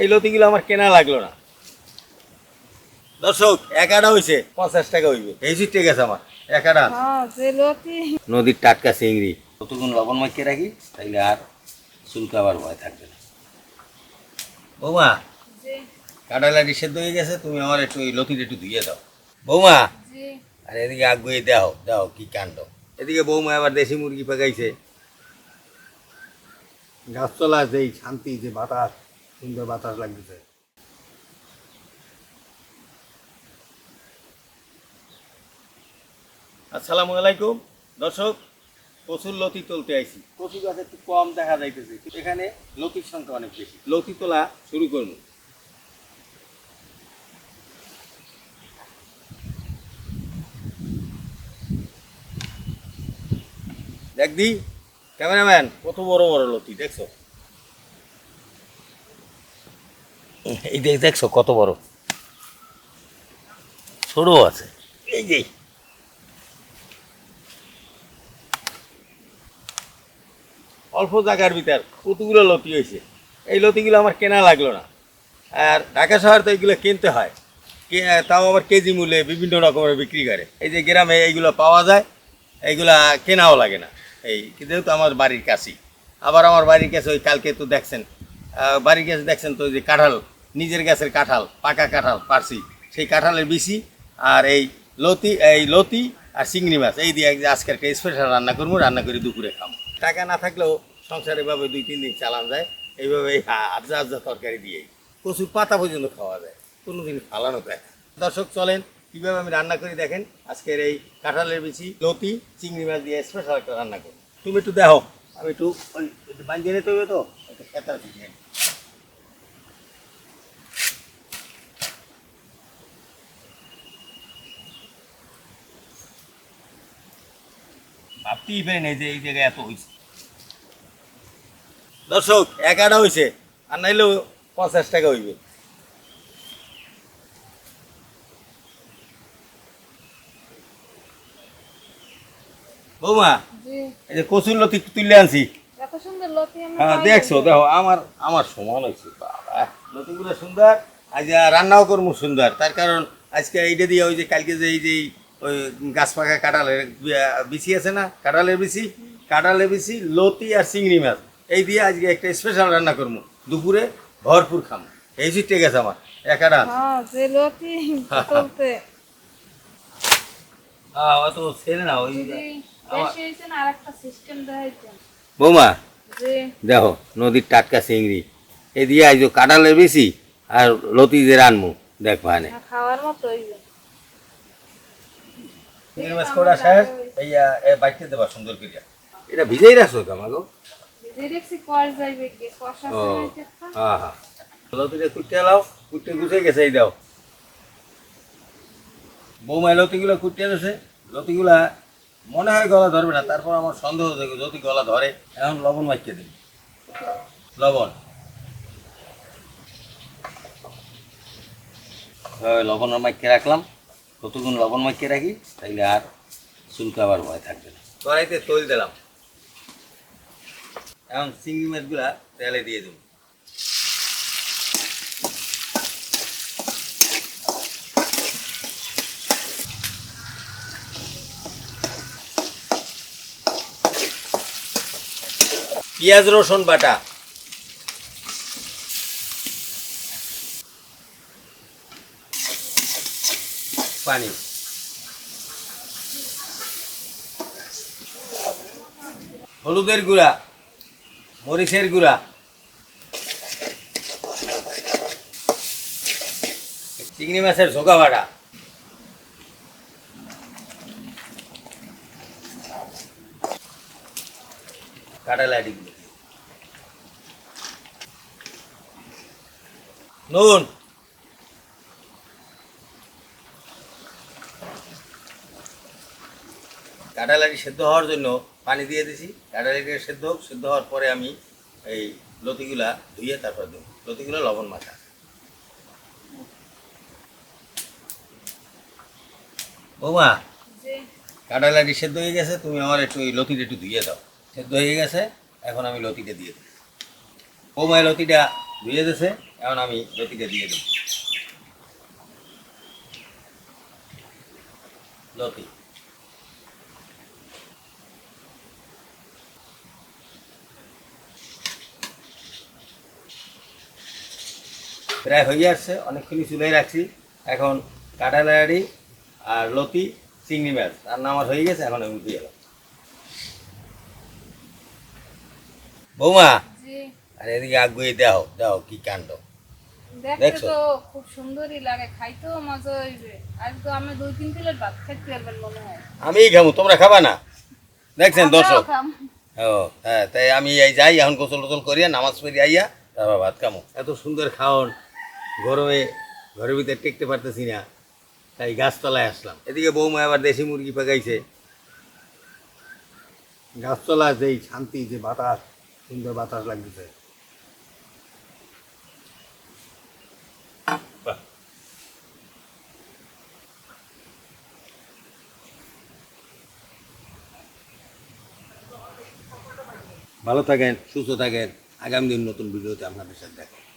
এই লতিগুলো আমার কেনা লাগল না। দর্শক একাটা হয়েছে পঞ্চাশ টাকা হইবে। এই সিটে গেছে আমার একাটা হ্যাঁ যে লতি। নদীর টাটকা চিংড়ি। কতক্ষণ লবণ মাখিয়ে রাখি? তাইলে আর চুলকাবার ভয় থাকবে না। বৌমা জি। কাঁটালাটি সেদ্ধ হয়ে গেছে তুমি আমার একটু ওই লতিটা একটু ধুয়ে দাও। বৌমা আর এদিকে আগুয়ে দাও দাও কি কাণ্ড। এদিকে বৌমা আবার দেশি মুরগি পাকাইছে। গাছতলা যেই শান্তি যে বাতাস। সুন্দর বাতাস লাগতেছে। আসসালামু আলাইকুম। দর্শক কচুর লতি তুলতে আইছি। কচু গাছ একটু কম দেখা যাইতেছে এখানে লতির সংখ্যা অনেক বেশি। লতি তোলা শুরু করব। দেখ দি ক্যামেরাম্যান কত বড় বড় লতি দেখছ? এই দেখ, দেখছ কত বড়? ছোট আছে। এই যে। অল্প জায়গার ভিতর কতগুলো লতি হয়েছে? এই লতিগুলো আমার কেনা লাগল না। আর ঢাকা শহর তো এইগুলো কিনতে হয়। তাও আবার কেজি মূল্যে বিভিন্ন রকমের বিক্রি করে। এই যে গ্রামে এইগুলো পাওয়া যায়, এইগুলা কেনাও লাগে না। এই যেহেতু আমার বাড়ির কাছেই। আবার আমার বাড়ির কাছে ওই কালকে তো দেখছেন বাড়ির কাছে দেখছেন তো যে কাঁঠাল। নিজের গাছের কাঁঠাল, পাকা কাঁঠাল পারছি। সেই কাঁঠালের বেশি আর এই লতি এই লতি আর চিংড়ি মাছ। এই দিয়ে আজকের একটা স্পেশাল রান্না করব, রান্না করে দুপুরে খাব। টাকা না থাকলেও সংসারে এভাবে দুই, তিন দিন চালান যায়, এইভাবে এই আজ্জা আজ্জা তরকারি দিয়ে প্রচুর পাতা পর্যন্ত খাওয়া যায় কোনো দিন ফালানো যায় দর্শক, চলেন, কীভাবে আমি রান্না করি দেখেন, আজকের এই কাঁঠালের বেশি লতি, চিংড়ি মাছ দিয়ে স্পেশাল একটা রান্না করি। তুমি একটু দেখো, আমি একটু বাঞ্জিয়ে নিতে হবে তো? একটু খেতার ভাবতেই পারি নাই যে এই জায়গায় এত হয়েছে দর্শক একাটা হয়েছে আর নাইলেও পঞ্চাশ টাকা হইবে। বৌমা এই যে কচুর লতি তুলে আনছি। এত সুন্দর হ্যাঁ দেখছ দেখো আমার আমার সমান হয়েছে বাবা লতিগুলো সুন্দর। আজ রান্নাও করব সুন্দর তার কারণ আজকে এইটা দিয়ে ওই যে কালকে যে এই যে ওই গাছ পাকা কাঁঠালের বিচি আছে না? কাঁঠালের বিচি? কাঁঠালের বিচি লতি আর চিংড়ি মাছ। এই দিয়ে আজকে একটা স্পেশাল রান্না করব। দুপুরে ভরপুর খাম এই সিটে গেছে আমার। হ্যাঁ যে লতি তুলতে হ্যাঁ আমার- বৌমা দেখো নদীর টাটকা চিংড়ি। এই দিয়ে আজ কাঁঠালের বেশি আর লতি যে রানমু দেখ ভানে খাওয়ার মতো চিংড়ি মাছ কোড়া শেষ এই বাইকতে দেবা সুন্দর করিয়া। এটা ভিজেই রাখছো হ্যাঁ হ্যাঁ কুটতে লাও কুটতে গুছে গেছে এই দাও। বৌমায় লতিগুলো কুটতে গেছে লতিগুলা মনে হয় গলা ধরবে না তারপর আমার সন্দেহ থাকে যদি গলা ধরে এখন লবণ মাখিয়ে দিই লবণ। লবণ মাখিয়ে রাখলাম। কতক্ষণ লবণ মাখিয়ে রাখি, তাইলে আর চুলকাবার ভয় থাকবে না। কড়াইতে তৈল দিলাম। এখন চিংড়ি মাছগুলা তেলে দিয়ে দেবো। পেঁয়াজ রসুন বাটা। পানি। হলুদের গুঁড়া মরিচের গুঁড়া। চিংড়ি মাছের ঝোঁকা বাটা। কাটা লাইটিগুলো নুন। কাঁটালাটি সেদ্ধ হওয়ার জন্য পানি দিয়ে দিছি। কাঁটালাটি সেদ্ধ হোক সেদ্ধ হওয়ার পরে আমি এই লতিগুলা ধুয়ে তারপর দেবো। লতিগুলো লবণ মাখা। বৌমা জি। সেদ্ধ হয়ে গেছে তুমি আমার একটু ওই লতিটা একটু ধুয়ে দাও। সেদ্ধ হয়ে গেছে এখন আমি লতিটা দিয়ে দিই বৌমা লতিটা ধুয়ে দিয়েছে এখন আমি লতিটা দিয়ে দেব। লতি। প্রায় হয়ে আসছে। অনেকক্ষণই চুলাই রাখছি। এখন কাটালাড়ি আর লতি চিংড়ি মাছ। রান্না আমার হয়ে গেছে এখন আমি উঠে গেলাম। বৌমা জি। আর এদিকে আগুয়ে দাও দাও কি কাণ্ড। দেখতে তো খুব সুন্দরই লাগে খাইতেও মজা হইবে। আজ তো আমি দুই তিন প্লেট ভাত খাইতে পারবেন মনে হয়। আমি খাব তোমরা খাবা না? দেখছেন দর্শক? ও হ্যাঁ তাই আমি এই যাই এখন গোসল টোসল করিয়া নামাজ পড়ি আইয়া তারপর ভাত খামো। এত সুন্দর খাওন গরমে ঘরের ভিতরে টেকতে পারতেছি না, তাই গাছতলায় আসলাম। এদিকে বৌমা আবার দেশি মুরগি পাকাইছে। গাছতলা যেই শান্তি, যে বাতাস, সুন্দর বাতাস লাগতেছে। ভালো থাকেন, সুস্থ থাকেন। আগামী দিন নতুন ভিডিওতে আপনাদের সাথে দেখা